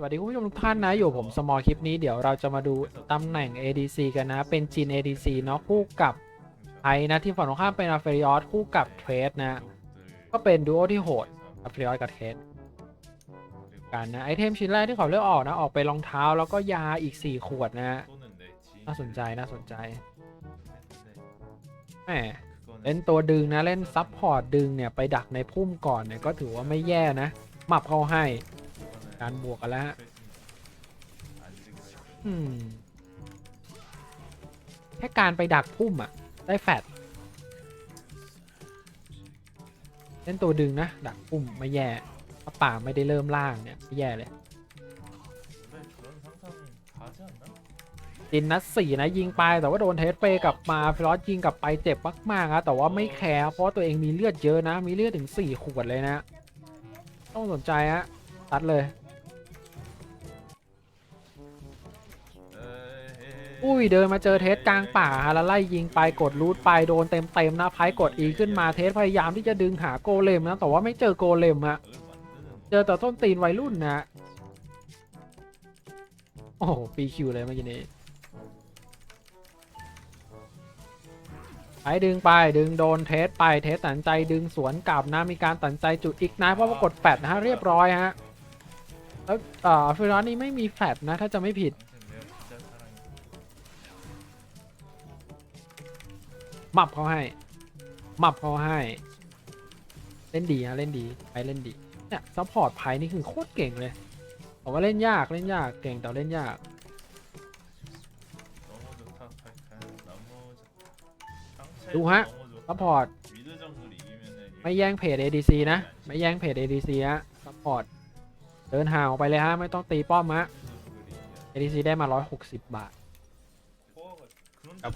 สวัสดีคุณผู้ชมทุกท่านนะอยู่ผมสมอลคลิปนี้เดี๋ยวเราจะมาดูตำแหน่ง ADC กันนะ เป็นจีน ADC เนาะคู่กับไอนะที่ฝั่งตรงข้ามเป็นอาเฟริออสคู่กับเทรดนะ ก็เป็นดูโอที่โหดอาเฟริออสกับเทรดกันนะไอเทมชิ้นแรกที่เขาเลือกออกนะ ออกไปรองเท้าแล้วก็ยาอีก 4 ขวดนะน่าสนใจน่าสนใจแหมเล่นตัวดึงนะเล่นซับพอร์ตดึงเนี่ยไปดักในพุ่มก่อนเนี่ยก็ถือว่าไม่แย่นะหมับเข้าให้ การบวกกันแล้วฮะอืมแค่การไปดักพุ่มอะ ได้แฟดเล่นตัวดึงนะ ดักพุ่มไม่แย่ถ้าป่าไม่ได้เริ่มล่างเนี่ยไม่แย่เลยจินนัดสี่นะ ยิงไปแต่ว่าโดนเทสเปกลับมาฟลอสยิงกลับไปเจ็บมากๆนะแต่ว่าไม่แคร์เพราะตัวเองมีเลือดเยอะนะ มีเลือดถึง 4 ขวดเลยนะ ต้องสนใจฮะตัดเลย อุ้ยเดินมาเจอเทสกลางป่าฮะแล้วไล่ยิงไปกดรูทไปโดนเต็มเต็มๆนะไพ่กดอีขึ้นมาเทสพยายามที่จะดึงหาโกเลมนะแต่ว่าไม่เจอโกเลมฮะเจอแต่ต้นตีนวัยรุ่นนะโอ้โหปีคิวเลยเมื่อกี้นี้ไอ้ดึงไปดึงโดนเทสไปเทสตัดใจดึงสวนกลับนะมีการตัดใจจุดอีกนะเพราะว่ากดแฟดนะฮะเรียบร้อยฮะแล้วเอ่อฟิลอนนี่ไม่มีแฟดนะถ้าจะไม่ผิด มับเขาให้ มับเขาให้ เล่นดีฮะเล่นดีไปเล่นดีเนี่ยซัพพอร์ตไพ่นี่คือโคตรเก่งเลยบอกว่าเล่นยากเล่นยากเก่งแต่เล่นยาก ดูฮะซัพพอร์ตไม่แย่งเพจ ADC นะ ไม่แย่งเพจ ADC ฮะซัพพอร์ตเดินห่างออกไปเลยฮะ ไม่ต้องตีป้อมฮะ ADC ได้มา 160 บาท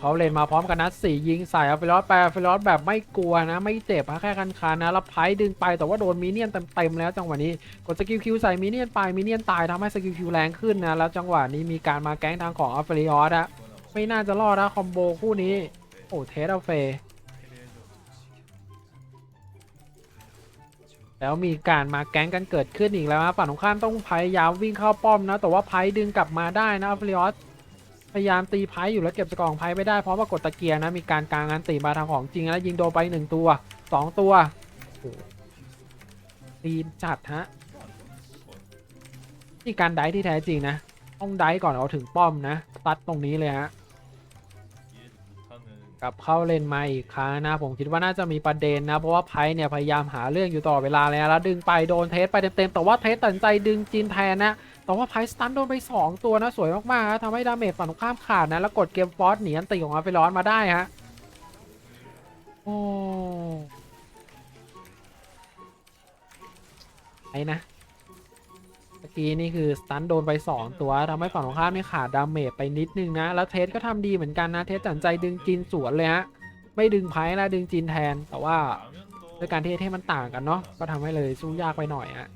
เขาเลนมาพร้อมกันนัดสี่ยิงใส่อัฟิลอสไปอัฟิลอสแบบไม่กลัวนะ ไม่เจ็บแค่คันคานนะแล้วไพ่ดึงไปแต่ว่าโดนมิเนียนเต็มๆแล้วจังหวะนี้กดสกิลคิวใส่มิเนียนไปมิเนียนตายทำให้สกิลคิวแรงขึ้นนะแล้วจังหวะนี้มีการมาแก๊งทางของอัฟิลอสอะไม่น่าจะรอดนะคอมโบคู่นี้โอ้เทสอัลเฟแล้วมีการมาแก๊งกันเกิดขึ้นอีกแล้วนะฝั่งตรงข้ามต้องพยายามวิ่งเข้าป้อมนะ แต่ว่าไพ่ดึงกลับมาได้นะอัลฟิลอส พยายามตีไพ่อยู่แล้วเก็บสกอร์ของไพ่ไม่ได้เพราะว่ากดตะเกียงนะมีการกลางงานตีมาทางของจริงแล้วยิงโดนไปหนึ่งตัวสองตัวโอ้โหตีนจัดฮะนี่การได้ที่แท้จริงนะ ต้องได้ก่อนเอาถึงป้อมนะตัดตรงนี้เลยฮะกลับเข้าเลนมาอีกครั้งนะ ผมคิดว่าน่าจะมีประเด็นนะ เพราะว่าไพ่เนี่ยพยายามหาเรื่องอยู่ตลอดเวลาเลยแล้วดึงไปโดนเทสไปเต็มๆแต่ว่าเทสตัดใจดึงจีนแทนนะ แต่ว่าไพสตันโดนไป 2 ตัวนะ สวยมากๆนะทำให้ดาเมจฝั่งตรงข้ามขาดนะ แล้วกดเกมฟอสหนีอันตีของอาร์เฟลอนมาได้ฮะ โอ้ไอ้นะเมื่อกี้นี่คือสตันโดนไป 2 ตัวทำให้ฝั่งตรงข้ามนี่ขาดดาเมจไปนิดนึงนะ แล้วเทสก็ทำดีเหมือนกันนะ เทสตัดสินใจดึงจีนสวนเลยฮะ ไม่ดึงไพ่แล้วดึงจีนแทน แต่ว่าด้วยการเทสให้มันต่างกันเนาะ ก็ทำให้เลยสู้ยากไปหน่อยฮะ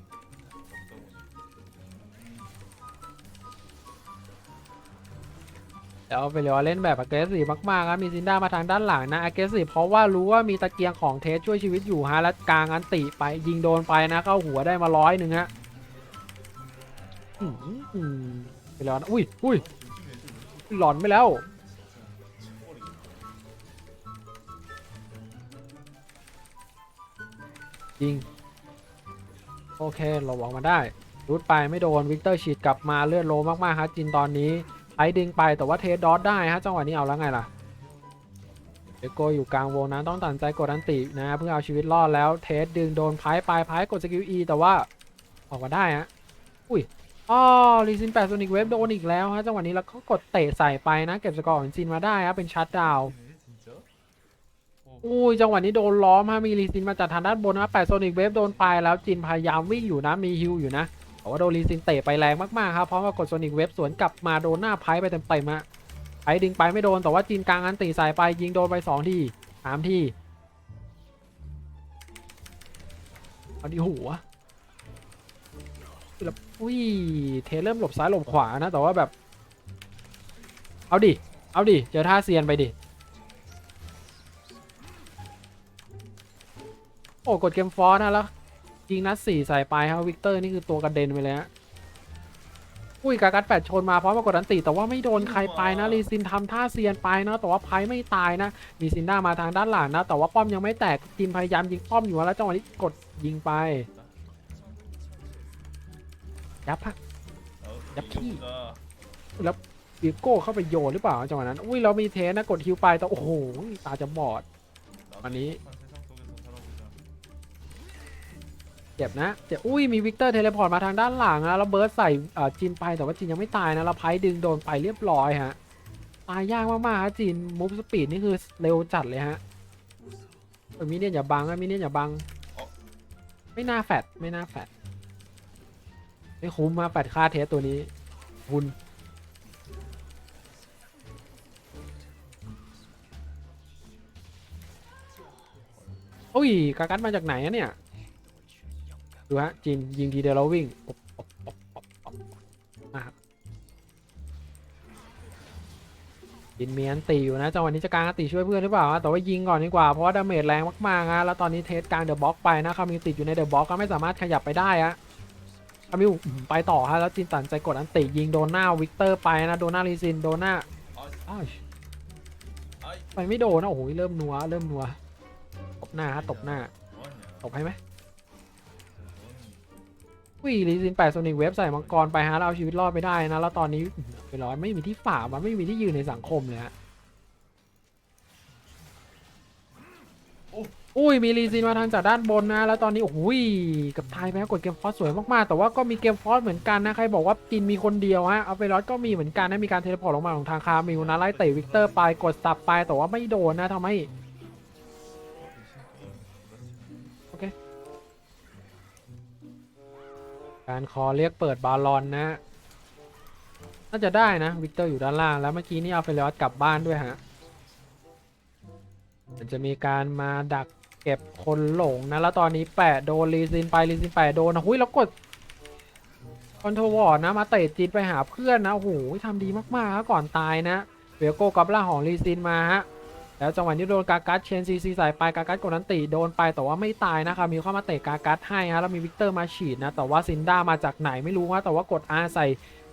แล้วไปเลยวเล่นแบบ aggressive มากๆครับมีซินด้ามาทางด้านหลังนะ aggressive เพราะว่ารู้ว่ามีตะเกียงของเทสช่วยชีวิตอยู่ฮะแล้วกลางอันติไปยิงโดนไปนะเข้าหัวได้มาร้อยหนึ่งฮะอืมอืมไปแล้วอุ้ยอุ้ยหลอนไปแล้วยิงโอเคเราหวังมาได้รูดไปไม่โดนวิกเตอร์ฉีดกลับมาเลือดโลมากๆครับจินตอนนี้ ไอดึงไปแต่ว่าเทสดอทได้ฮะจังหวะนี้เอาแล้วไงล่ะเดโกอยู่กลางวงนะต้องตัดใจกดอันตินะเพื่อเอาชีวิตรอดแล้วเทสดึงโดนพายไปพายกดสกิล E แต่ว่าออกมาได้ฮะอุ้ยอ๋อรีซินแปดโซนิกเวฟโดนอีกแล้วฮะจังหวะนี้แล้วก็กดเตะใส่ไปนะ เก็บสกอร์ของจินมาได้ฮะเป็นชัดดาวอุ้ยจังหวะนี้โดนล้อมฮะมีรีซินมาจากทางด้านบนนะแปดโซนิกเวฟโดนไปแล้วจินพยายามวิ่งอยู่นะมีฮิวอยู่นะ แต่ว่าโดนลีซินเตะไปแรงมากๆครับพราะว่ากดโซนิกเว็บสวนกลับมาโดนหน้าไพ่ไปเต็มๆฮะไพ่ดึงไปไม่โดนแต่ว่าจีนกลางอันตีใส่ไปยิงโดนไป2ทีสามทีเอาดีหัวแล้วอุ้ยเทเริ่มหลบซ้ายหลบขวานะ แต่ว่าแบบ เอาดิ เอาดิ เจอท่าเซียนไปดิ โอ้กดเกมฟอร์นะแล้ว ยิงนัดสี่ใส่ไปครับวิกเตอร์นี่คือตัวกระเด็นไปเลยฮะอุ้ยกากัดแปดชนมาพร้อมกับกดอันติแต่ว่าไม่โดนใครไปนะลีซินทำท่าเซียนไปนะแต่ว่าไพ่ไม่ตายนะมีซินด้ามาทางด้านหลังนะแต่ว่าป้อมยังไม่แตกทีมพยายามยิงป้อมอยู่แล้วจังหวะนี้กดยิงไปยับฮะยับขี้แล้ววิโก้เข้าไปโยนหรือเปล่าจังหวะนั้น อุ้ยเรามีเทสนะกดฮิวไปแต่โอ้โหตาจะบอดอันนี้ เจ็บนะ เจ็บ อุ้ย มีวิกเตอร์เทเลพอร์ตมาทางด้านหลังนะแล้วเบิร์ดใส่จินไป แต่ว่าจินยังไม่ตายนะแล้วไพ่ดึงโดนไปเรียบร้อยฮะ ตายยากมากๆฮะจินมูฟสปีดนี่คือเร็วจัดเลยฮะมิเนี่ยอย่าบังอะมิเนี่ยอย่าบัง ไม่น่าแฟดไม่น่าแฟดไม่คุ้มมาแฟดค่าเทสตัวนี้คุณโอ้ยกากัดมาจากไหนอะเนี่ย ดูฮะจินยิงทีเดียวแล้ววิ่งปบปบปบปบปบนะครับจินมีอันตีอยู่นะจังหวะนี้จะกลางอันตีช่วยเพื่อนหรือเปล่าฮะแต่ว่ายิงก่อนดีกว่าเพราะว่าดาเมจแรงมากๆฮะแล้วตอนนี้เทสกลางเดอะบล็อกไปนะคามิวติดอยู่ในเดอะบล็อกก็ไม่สามารถขยับไปได้ฮะคามิวไปต่อฮะแล้วจินตัดใจกดอันติยิงโดนหน้าวิกเตอร์ไปนะโดนหน้าลีซินโดนหน้าไปไม่โดนนะโอ้โหเริ่มนัวเริ่มนัวตบหน้าฮะตบหน้าตบให้ไหม วิลีซินแปดโซนิกเว็บใส่มังกรไปฮะแล้วเอาชีวิตรอดไปได้นะ แล้วตอนนี้ไปร้อยไม่มีที่ฝ่ามันไม่มีที่ยืนในสังคมเลยฮะอุ้ยมีลีซินมาทางจากด้านบนนะ แล้วตอนนี้โอ้ยกับทายไปกดเกมฟอสสวยมากๆ แต่ว่าก็มีเกมฟอสเหมือนกันนะ ใครบอกว่าจินมีคนเดียวฮะเอาไปรอยก็มีเหมือนกันนะ มีการเทเลพอร์ตลงมาของทางคามิวนะไล่เตะวิกเตอร์ไปกดสับไปแต่ว่าไม่โดนนะทำให้ การคอเรียกเปิดบาลอนนะ น่าจะได้นะวิกเตอร์อยู่ด้านล่างแล้วเมื่อกี้นี่เอาเฟลอสกลับบ้านด้วยฮะมันจะมีการมาดักเก็บคนหลงนะ แล้วตอนนี้แปะโดนลีซินไปลีซินแปะโดนนะหุ้ยแล้วกดคอนโทรวอร์ดนะมาเตะจีนไปหาเพื่อนนะโอ้โหทำดีมากๆครับก่อนตายนะเวลโก้กับล่าของลีซินมาฮะ แล้วจังหวะนี้โดนกากัสเชนซีซีใส่ไปกากัสกดนันติโดนไปแต่ว่าไม่ตายนะครับมีเข้ามาเตะกากัสให้ฮะแล้วมีวิกเตอร์มาฉีดนะแต่ว่าซินด้ามาจากไหนไม่รู้ฮะแต่ว่ากด R ใส่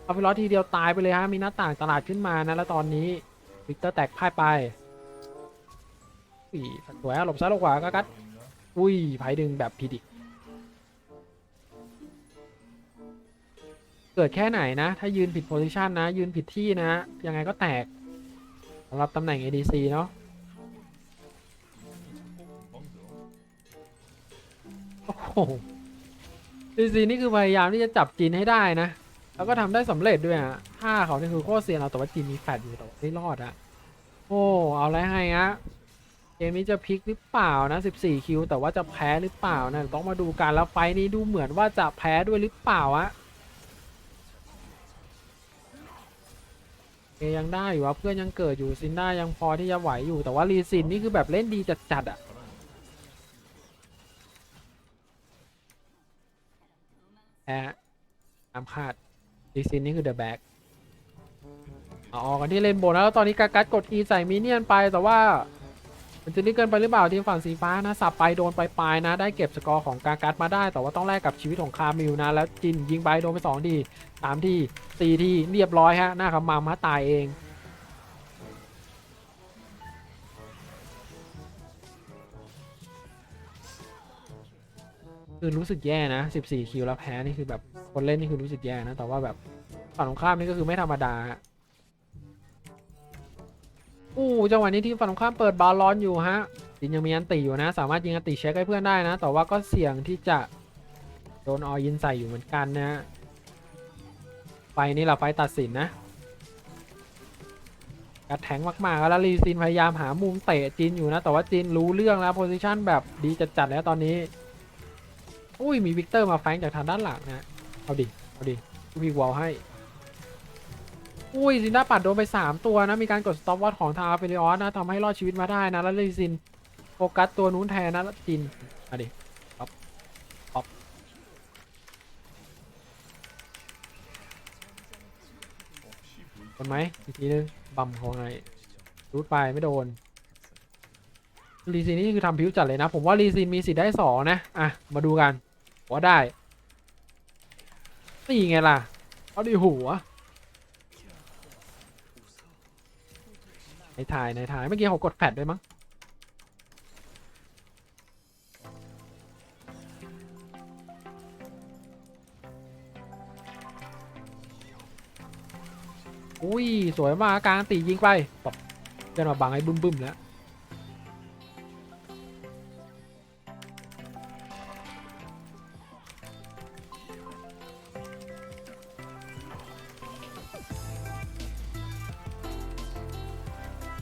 เอาไปล้อทีเดียวตายไปเลยฮะมีหน้าต่างตลาดขึ้นมานะแล้วตอนนี้วิกเตอร์แตกพ่ายไปอุ้ยสวยฮะหลบซ้ายหลบขวากากัสอุ้ยไพ่ดึงแบบพีดิเกิดแค่ไหนนะ ถ้ายืนผิดโพซิชันนะ ยืนผิดที่นะ ยังไงก็แตกสำหรับตำแหน่ง ADC เนาะ โหซีซีนี่คือพยายามที่จะจับจีนให้ได้นะ แล้วก็ทำได้สำเร็จด้วยอะท่าเขาเนี่ยคือโคตรเซียนเราแต่ว่าจีนมีแฟดอยู่แต่ว่าไม่รอดอะโอ้เอาอะไรให้ฮะเกมนี้จะพลิกหรือเปล่านะ 14 คิว แต่ว่าจะแพ้หรือเปล่านะต้องมาดูกันแล้วไฟนี้ดูเหมือนว่าจะแพ้ด้วยหรือเปล่าอะเอยังได้อยู่ว่าเพื่อนยังเกิดอยู่ซินด้ายังพอที่จะไหวอยู่แต่ว่ารีซินนี่คือแบบเล่นดีจัดๆอะ แพ้ตามคาดดีซินนี่คือเดอะแบ็กอาอกันที่เลนโบนแล้วตอนนี้กากัดกด E ใส่มินเนี่ยนไปแต่ว่า มันจะนี่เกินไปหรือเปล่าทีมฝั่งสีฟ้านะสับไปโดนไปปลายนะ ได้เก็บสกอร์ของกากัดมาได้ แต่ว่าต้องแลกกับชีวิตของคามิลนะ แล้วจินยิงไปโดนไปสองทีสามทีสี่ทีเรียบร้อยฮะหน้าขมามฮะตายเอง คือรู้สึกแย่นะ 14 คิวแล้วแพ้นี่คือแบบคนเล่นนี่คือรู้สึกแย่นะ แต่ว่าแบบฝั่งตรงข้ามนี่ก็คือไม่ธรรมดาอู้จังหวะนี้ทีมฝั่งตรงข้ามเปิดบาลอนอยู่ฮะจินยังมีอันติอยู่นะ สามารถยิงอันติเช็คให้เพื่อนได้นะ แต่ว่าก็เสี่ยงที่จะโดนออยินใส่อยู่เหมือนกันนะ ไฟนี่แหละไฟตัดสินนะกัดแทงมากๆแล้วลีซินพยายามหามุมเตะจินอยู่นะ แต่ว่าจินรู้เรื่องแล้วโพซิชันแบบดีจัดๆแล้วตอนนี้ อุ้ยมีวิกเตอร์มาแฟงจากทางด้านหลังนะเอาดิเอาดิวีวอลให้ อุ้ยซินด้าปัดโดนไป 3 ตัวนะ มีการกดสต็อปวอตของทางอาเฟริออสนะทำให้รอดชีวิตมาได้นะ แล้วลีซินโฟกัสตัวนู้นแทนนะแล้วจินเอาดิป๊อปป๊อปโดนไหมอีกทีนึงบัมเขาไงรูดไปไม่โดน รีซินนี่คือทำพิวจัดเลยนะ ผมว่ารีซินมีสิทธิ์ได้สองนะ อะ มาดูกัน ว่าได้ นี่ไงล่ะ เอาดิหัวในถ่ายในถ่ายเมื่อกี้เขากดแฟดด้วยมั้งอุ้ย สวยมากกลางตียิงไปแบเดินมาบังไอ้บึมบึ้มๆแล้ว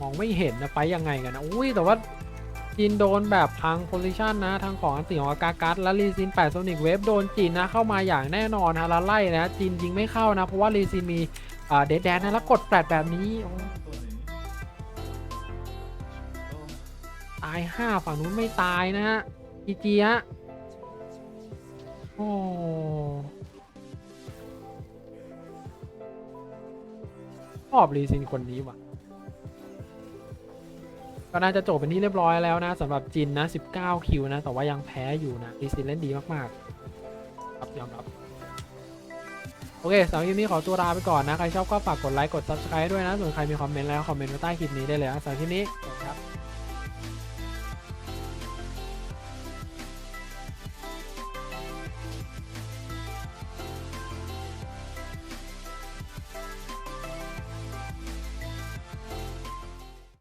มองไม่เห็นนะไปยังไงกันนะอุ้ยแต่ว่าจีนโดนแบบพังโพซิชันนะทางของอันติของอากากัสและลีซิน8โซนิกเวฟโดนจีนนะเข้ามาอย่างแน่นอนนะแล้วไล่นะจีนยิงไม่เข้านะ เพราะว่าลีซินมีเดดแดนนะแล้วกดแปดแบบนี้ตาย5ฝั่งนู้นไม่ตายนะฮะจีจีฮะโอ้ชอบลีซินคนนี้ว่ะ ก็น่าจะจบเป็นที่เรียบร้อยแล้วนะสำหรับจินนะ 19 คิวนะ แต่ว่ายังแพ้อยู่นะดีซินเล่นดีมากๆครับยอมรับ โอเคสำหรับคลิปนี้ขอตัวลาไปก่อนนะ ใครชอบก็ฝากกดไลค์ กด subscribe ด้วยนะ ส่วนใครมีคอมเมนต์แล้ว คอมเมนต์ไว้ใต้คลิปนี้ได้เลยนะสำหรับคลิปนี้ครับ